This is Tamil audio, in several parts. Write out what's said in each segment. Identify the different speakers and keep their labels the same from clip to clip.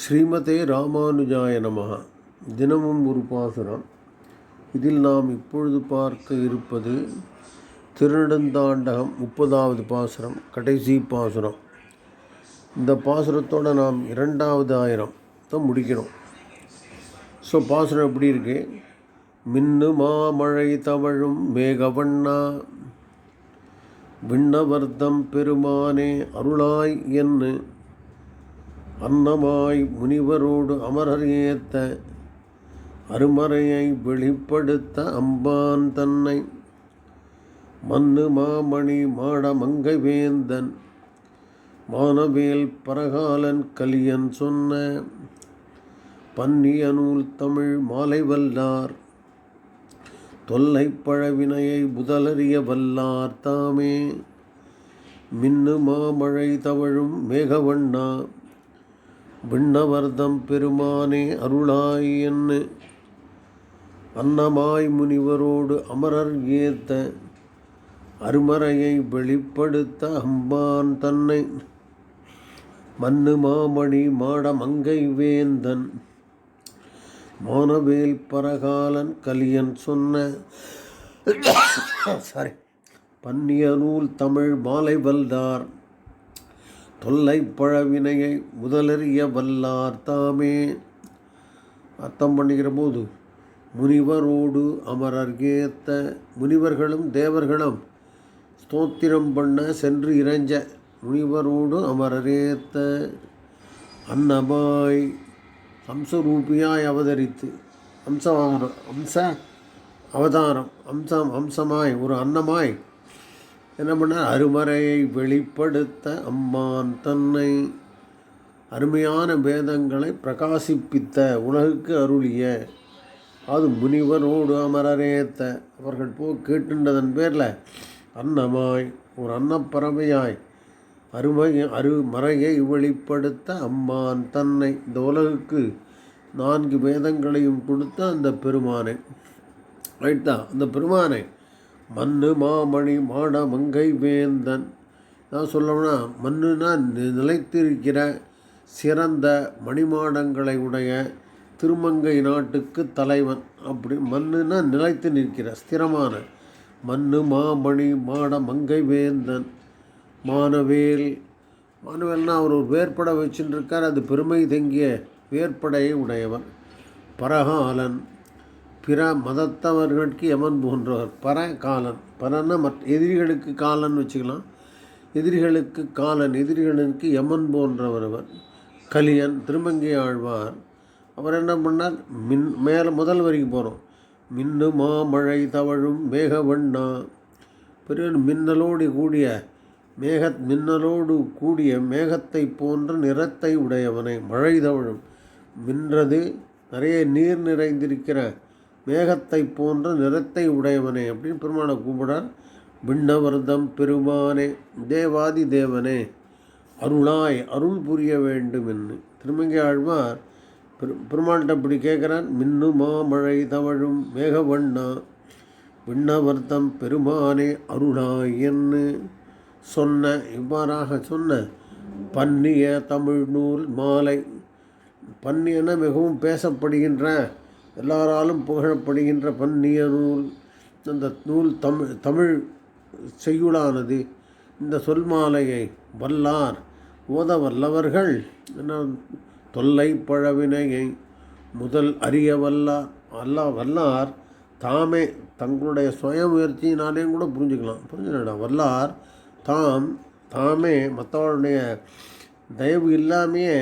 Speaker 1: ஸ்ரீமதே ராமானுஜாய நமகா தினமும் ஒரு பாசுரம். இதில் நாம் இப்பொழுது பார்க்க இருப்பது திருநெடுந்தாண்டகம் முப்பதாவது பாசுரம் கடைசி பாசுரம். இந்த பாசுரத்தோட நாம் இரண்டாவது ஆயிரம் தான் முடிக்கணும். ஸோ பாசுரம் எப்படி இருக்கு? மின்னு மாமழை தவழும் மேகவண்ணா. விண்ணவர்த்தம் பெருமானே அருளாய் என்று அன்னமாய் முனிவரோடு அமரர் ஏத்த அருமறையை வெளிப்படுத்த அம்பான் தன்னை. மன்னு மாமணி மாட மங்கை வேந்தன் மானவேல் பரகாலன் கலியன் சொன்ன பன்னிய நூல் தமிழ் மாலை வல்லார் தொல்லை பழவினையை முதலறிய வல்லார் தாமே. மின்னு மாமழை தவழும் மேகவண்ணா விண்ணவர்தம் பெருமானே அருளாய் அன்னமாய் முனிவரோடு அமரர் ஏத்த அருமறையை வெளிப்படுத்த அம்பான் தன்னை. மண்ணு மாமணி மாட மங்கை வேந்தன் மானவேல் பரகாலன் கலியன் சொன்ன சாரி பன்னிய நூல் தமிழ் மாலை வல்லார் தொல்லை பழவினையை முதலறிய வல்லார் தாமே. அர்த்தம் பண்ணுகிற போது முனிவரோடு அமரர்கேத்த முனிவர்களும் தேவர்களும் ஸ்தோத்திரம் பண்ண சென்று இறைஞ்ச முனிவரோடு அமரர் ஏத்த அன்னமாய் அம்சரூபியாய் அவதரித்து அம்சம் அம்ச அவதாரம் அம்சம் அம்சமாய் ஒரு அன்னமாய் என்ன பண்ணார் அருமறையை வெளிப்படுத்த அம்மான் தன்னை. அருமையான வேதங்களை பிரகாசிப்பித்த உலகுக்கு அருளிய. அது முனிவரோடு அமரரேத்த. அவர்கள் போ கேட்டுன்றதன் பேரில் அன்னமாய் ஒரு அன்னப்பறவையாய். அருமை அருமறையை வெளிப்படுத்த அம்மான் தன்னை. இந்த உலகுக்கு நான்கு வேதங்களையும் கொடுத்த அந்த பெருமானை. ரைட் தான் அந்த பெருமானை. மண்ணு மாமணி மாட மங்கை வேந்தன். நான் சொல்லணும்னா மண்ணுனா நிலைத்திருக்கிற சிறந்த மணிமாடங்களை உடைய திருமங்கை நாட்டுக்கு தலைவன். அப்படி மண்ணுனா நிலைத்து நிற்கிற ஸ்திரமான மண்ணு மாமணி மாட மங்கை வேந்தன். மானவேல் மானவேல்னா அவர் ஒரு வேற்படை வச்சுட்டு இருக்கார் அது பெருமை தங்கிய வேற்படையை உடையவன். பரகாலன் பிற மதத்தவர்களுக்கு யமன் போன்றவர். பர காலன். பரன்னா மற்ற எதிரிகளுக்கு காலன் வச்சுக்கலாம். எதிரிகளுக்கு காலன் எதிரிகளுக்கு யமன் போன்றவர் அவர். கலியன் திருமங்கை ஆழ்வார். அவர் என்ன பண்ணார்? மின் மேலே முதல் வரைக்கும் போகிறோம் மின்னு மாமழை தவழும் மேகவண்ணா பெரிய மின்னலோடு கூடிய மேக மின்னலோடு கூடிய மேகத்தை போன்ற நிறத்தை உடையவனை மழை தவழும். மின்றது நிறைய நீர் நிறைந்திருக்கிற மேகத்தை போன்ற நிறத்தை உடையவனே அப்படின்னு பெருமானை கூப்பிடார் விண்ணவர்தம் பெருமானே தேவாதி தேவனே அருளாய் அருள் புரிய வேண்டும் என்று. திருமங்கை ஆழ்வார் பெரு பெருமாள்கிட்ட இப்படி கேட்குறான் மின்னு மாமழை தவழும் மேகவண்ணா விண்ணவர்த்தம் பெருமானே அருளாய் என்று சொன்ன இவ்வாறாக சொன்ன பன்னிய தமிழ் நூல் மாலை பன்னியன மிகவும் பேசப்படுகின்ற எல்லாராலும் புகழப்படுகின்ற பன்னிய நூல் அந்த நூல் தமிழ் தமிழ் செய்யுளானது. இந்த சொல்மாலையை வல்லார் ஓத வல்லவர்கள் என்ன தொல்லை பழவினையை முதல் அறிய வல்லார் அல்லா வல்லார் தாமே தங்களுடைய சுய முயற்சியினாலேயும் கூட புரிஞ்சுக்கலாம். புரிஞ்சுக்கடா வல்லார் தாம் தாமே மற்றவருடைய தயவு இல்லாமையே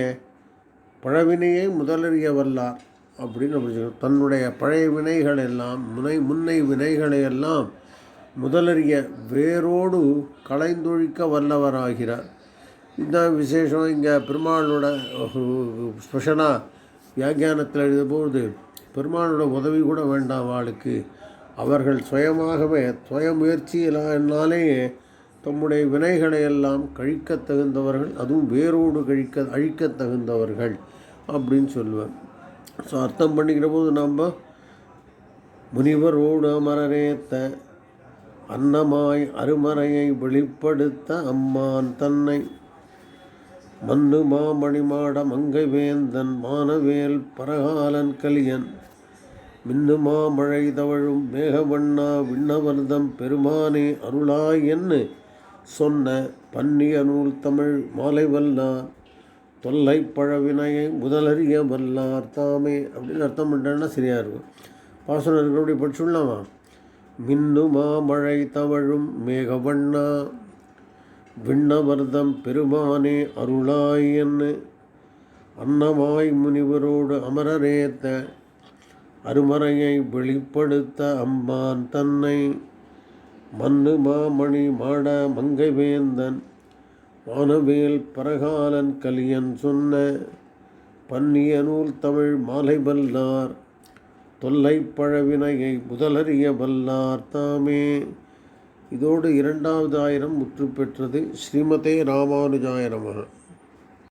Speaker 1: பழவினையை முதலறிய வல்லார். அப்படின்னு புரிஞ்சுக்கணும் தன்னுடைய பழைய வினைகள் எல்லாம் முனை முன்னை வினைகளை எல்லாம் முதலறிய வேரோடு கலைந்தொழிக்க வல்லவராகிறார். இதுதான் விசேஷம் இங்கே பெருமாளோட ஸ்பெஷலாக வியாக்கியானத்தில் எழுதும்போது பெருமாளோட உதவி கூட வேண்டாம் ஆளுக்கு. அவர்கள் சுயமாகவே சுய முயற்சியினாலே தம்முடைய வினைகளை எல்லாம் கழிக்க தகுந்தவர்கள் அதுவும் வேரோடு கழிக்க அழிக்க தகுந்தவர்கள் அப்படின்னு சொல்லுவேன் ஸோ அர்த்தம் பண்ணிக்கிற போது நம்ம முனிவரோடு அமரரேத்த அன்னமாய் அருமறையை வெளிப்படுத்த அம்மான் தன்னை மன்னு மாமணிமாட மங்கை வேந்தன் மானவேல் பரகாலன் கலியன் மின்னு மாமழை தவழும் மேகவண்ணா விண்ணவர்தம் பெருமானே அருளாய் என்று சொன்ன பன்னிய நூல் தமிழ் மாலைவல்லான் தொல்லை பழவினையை முதலறிய வல்லார் தாமே அப்படின்னு அர்த்தம் பண்ணுறேன்னா சரியாக இருக்கும். பாசனம் இருக்கிறபடி படிச்சுடலாமா மின்னு மாமழை தவழும் மேகவண்ணா விண்ணவர்தம் பெருமானே அருளாய் என்று அன்னமாய் முனிவரோடு அமரரேத்த அருமறையை வெளிப்படுத்த அம்மான் தன்னை மன்னு மாமணி மாட மங்கை வேந்தன் வானவேல் பரகாலன் கலியன் சொன்ன பன்னிய நூல் தமிழ் மாலை வல்லார் தொல்லை பழவினையை முதலறிய வல்லார் தாமே. இதோடு இரண்டாவது ஆயிரம் முற்று பெற்றது ஸ்ரீமதே ராமானுஜாய நமக.